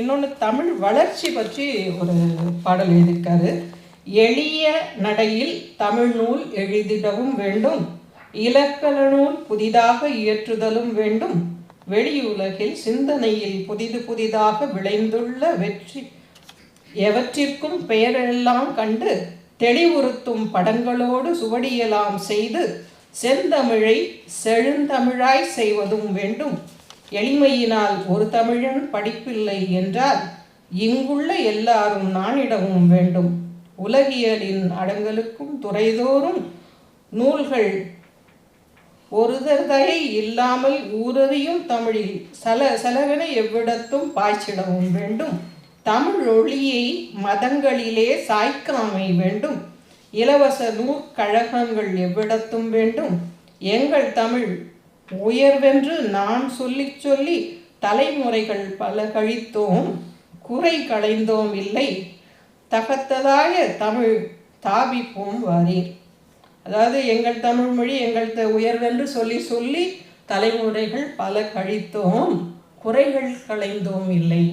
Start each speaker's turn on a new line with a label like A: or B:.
A: இன்னொன்று தமிழ் வளர்ச்சி பற்றி ஒரு பாடல் எழுதியிருக்காரு எளிய நடையில் தமிழ் நூல் எழுதிடவும் வேண்டும் இலக்கண நூல் புதிதாக இயற்றுதலும் வேண்டும் வெளியுலகில் சிந்தனையில் புதிது புதிதாக விளைந்துள்ள வெற்றி எவற்றிற்கும் பெயரெல்லாம் கண்டு தெளிவுறுத்தும் படங்களோடு சுவடியலாம் செய்து செந்தமிழை செழுந்தமிழாய் செய்வதும் வேண்டும் எளிமையினால் ஒரு தமிழன் படிப்பில்லை என்றால் இங்குள்ள எல்லாரும் நானிடவும் வேண்டும் உலகியலின் அடங்கலுக்கும் துறைதோறும் நூல்கள் ஒருதர்தகை இல்லாமல் ஊரறியும் தமிழில் சல செலவென எவ்விடத்தும் பாய்ச்சிடவும் வேண்டும் தமிழ் ஒளியை மதங்களிலே சாய்க்காமை வேண்டும் இலவச நூற்கழகங்கள் எவ்விடத்தும் வேண்டும் எங்கள் தமிழ் உயர்வென்று நாம் சொல்லி சொல்லி தலைமுறைகள் பல கழித்தோம் குறை களைந்தோம் இல்லை தகத்ததாய தமிழ் தாபிப்போம் வாரீர் அதாவது எங்கள் தமிழ் மொழி எங்கள் உயர்வென்று சொல்லி சொல்லி தலைமுறைகள் பல கழித்தோம் குறைகள் களைந்தோம் இல்லை